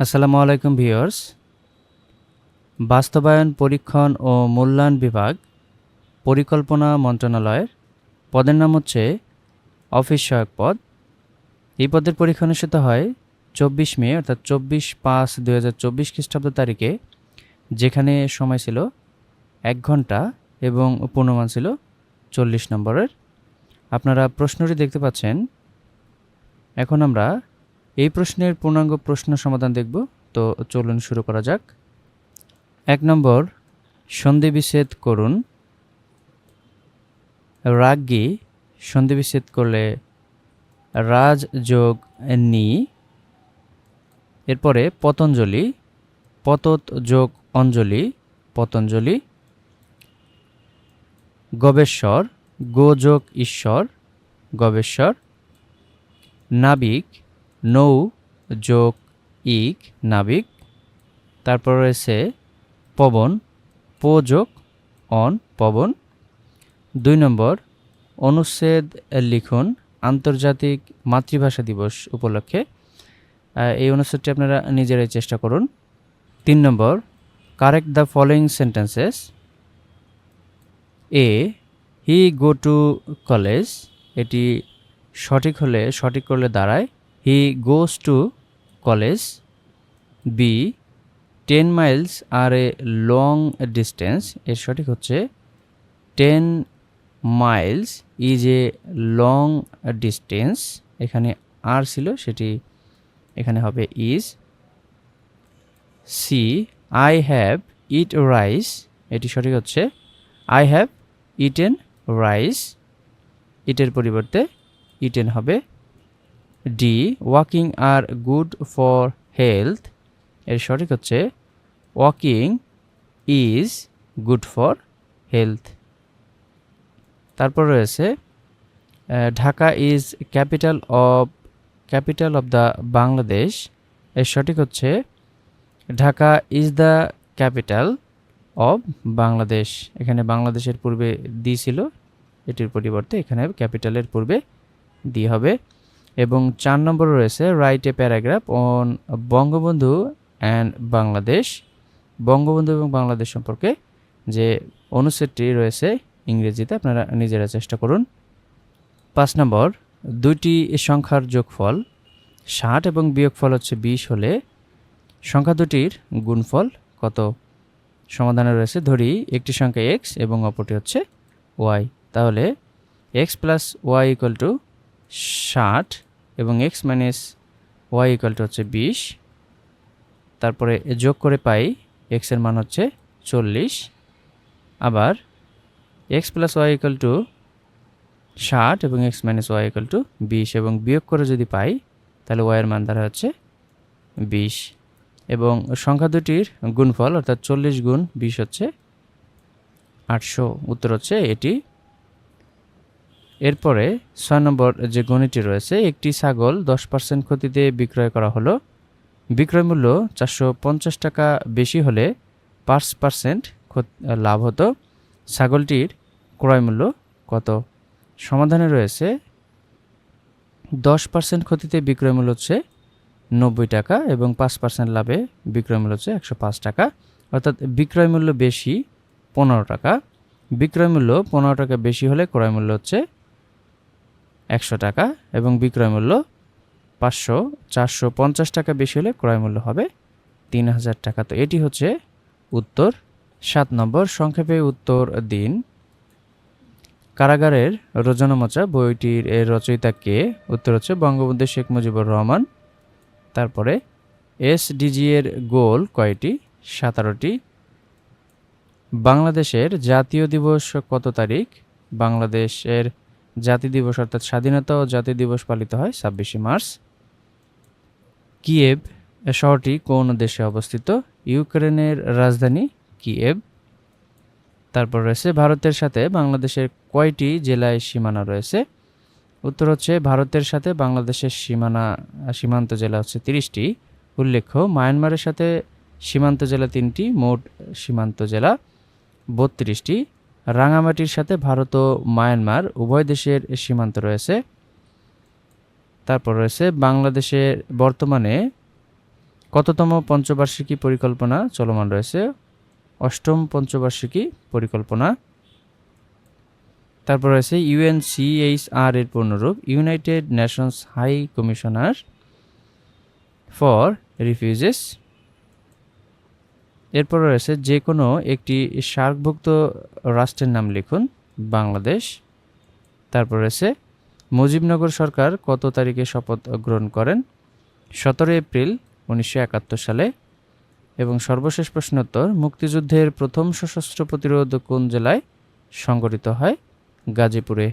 আসসালামু আলাইকুম ভিউয়ার্স। বাস্তবায়ন, পরীক্ষণ ও মূল্যায়ন বিভাগ, পরিকল্পনা মন্ত্রণালয়ের পদের নাম হচ্ছে অফিস সহায়ক পদ। এই পদের পরীক্ষা অনুষ্ঠিত হয় চব্বিশ মে, অর্থাৎ চব্বিশ পাঁচ দুই হাজার চব্বিশ খ্রিস্টাব্দ তারিখে, যেখানে সময় ছিল এক ঘণ্টা এবং পূর্ণমান ছিল চল্লিশ নম্বরের। আপনারা প্রশ্নটি দেখতে পাচ্ছেন। এখন আমরা এই প্রশ্নের পূর্ণাঙ্গ প্রশ্ন সমাধান দেখব। তো চলুন শুরু করা যাক। এক নম্বর সন্ধি বিচ্ছেদ করুন। রাগ্গি সন্ধি বিচ্ছেদ করলে রাজ, যোগ, নি। এরপরে পতঞ্জলি, পতত, যোগ, অঞ্জলি, পতঞ্জলি। গবেশ্বর গো, যোগ, ঈশ্বর গবেশ্বর নাবিক নৌ যোগ ইক নাবিক। তারপর রয়েছে পবন, পো যোগ অন পবন। দুই নম্বর, অনুচ্ছেদ লিখুন, আন্তর্জাতিক মাতৃভাষা দিবস উপলক্ষে। এই অনুচ্ছেদটি আপনারা নিজেরাই চেষ্টা করুন। তিন নম্বর correct the following sentences a he go to college এটি সঠিক হলে, সঠিক করলে দাঁড়ায়। He goes to college B ten miles are a long distance এর সঠিক হচ্ছে ten miles is a long distance এখানে আর ছিল, সেটি এখানে হবে is C I have eat rice এটি সঠিক হচ্ছে আই হ্যাভ ইটেন রাইস ইটের পরিবর্তে ইটেন হবে D walking are good for health এর সঠিক হচ্ছে walking is good for health তারপর রয়েছে Dhaka is capital of capital of the Bangladesh এর সঠিক হচ্ছে, Dhaka is the capital of Bangladesh এখানে বাংলাদেশের পূর্বে দি ছিল, এটির পরিবর্তে এখানে ক্যাপিটালের পূর্বে দি হবে। এবং চার নম্বর রয়েছে write a paragraph on Bangabandhu and Bangladesh. Bangabandhu এবং বাংলাদেশ সম্পর্কে যে অনুচ্ছেদটি রয়েছে ইংরেজিতে, আপনারা নিজেরা চেষ্টা করুন। পাঁচ নম্বর, দুইটি সংখ্যার যোগফল, ষাট এবং বিয়োগফল হচ্ছে বিশ হলে সংখ্যা দুটির গুণফল কত? সমাধানে রয়েছে, ধরি একটি সংখ্যা এক্স এবং অপরটি হচ্ছে ওয়াই তাহলে X plus Y equal to ষাট এবং X minus Y equal to হচ্ছে বিশ। তারপরে যোগ করে পাই এক্সের মান হচ্ছে চল্লিশ। আবার X plus Y equal to ষাট এবং X minus Y equal to বিশ এবং বিয়োগ করে যদি পাই, তাহলে ওয়াইয়ের মান দ্বারা হচ্ছে বিশ। এবং সংখ্যা দুটির গুণফল অর্থাৎ চল্লিশ গুণ বিশ হচ্ছে আটশো। উত্তর হচ্ছে এটি এরপরে ছয় নম্বর যে গণিতটি রয়েছে, একটি ছাগল দশ পার্সেন্ট ক্ষতিতে বিক্রয় করা হলো। বিক্রয় মূল্য চারশো পঞ্চাশ টাকা বেশি হলে পাঁচ পার্সেন্ট লাভ হতো। ছাগলটির ক্রয় মূল্য কত? সমাধানে রয়েছে, দশ পার্সেন্ট ক্ষতিতে বিক্রয় মূল্য হচ্ছে নব্বই টাকা এবং পাঁচ পার্সেন্ট লাভে বিক্রয় মূল্য হচ্ছে একশো পাঁচ টাকা। অর্থাৎ বিক্রয় মূল্য বেশি পনেরো টাকা। বিক্রয় মূল্য পনেরো টাকা বেশি হলে ক্রয় মূল্য হচ্ছে একশো টাকা এবং বিক্রয় মূল্য পাঁচশো, চারশো, পঞ্চাশ টাকা বেশি হলে ক্রয় মূল্য হবে তিন হাজার টাকা। তো এটি হচ্ছে উত্তর। সাত নম্বর, সংক্ষেপে উত্তর দিন। কারাগারের রোজানামচা বইটির এর রচয়িতা কে? উত্তর হচ্ছে বঙ্গবন্ধু শেখ মুজিবুর রহমান। তারপরে এসডিজি এর গোল কয়টি? সতেরোটি। বাংলাদেশের জাতীয় দিবস কত তারিখ? বাংলাদেশের জাতি দিবস অর্থাৎ স্বাধীনতা ও জাতি দিবস পালিত হয় ছাব্বিশে মার্চ। কিয়েভ শহরটি কোন দেশে অবস্থিত? ইউক্রেনের রাজধানী কিয়েভ। তারপর রয়েছে ভারতের সাথে বাংলাদেশের কয়টি জেলায় সীমানা রয়েছে? উত্তর হচ্ছে ভারতের সাথে বাংলাদেশের সীমানা, সীমান্ত জেলা হচ্ছে তিরিশটি। উল্লেখ্য, মায়ানমারের সাথে সীমান্ত জেলা তিনটি, মোট সীমান্ত জেলা বত্রিশটি। রাঙামাটির সাথে ভারত ও মায়ানমার উভয় দেশের সীমান্ত রয়েছে। তারপর রয়েছে বাংলাদেশের বর্তমানে কততম পঞ্চবার্ষিকী পরিকল্পনা চলমান রয়েছে। অষ্টম পঞ্চবার্ষিকী পরিকল্পনা। তারপর রয়েছে ইউএনসিএইচআর এর পূর্ণরূপ, United Nations high commissioner for refugees. এরপর রয়েছে যে কোনো একটি সার্কভুক্ত রাষ্ট্রের নাম লিখুন, বাংলাদেশ। তারপর রয়েছে, মুজিবনগর সরকার কত তারিখে শপথ গ্রহণ করেন? সতেরো এপ্রিল উনিশশো একাত্তর সালে। এবং সর্বশেষ প্রশ্নোত্তর, মুক্তিযুদ্ধের প্রথম সশস্ত্র প্রতিরোধ কোন জেলায় সংগঠিত হয়? গাজীপুরে।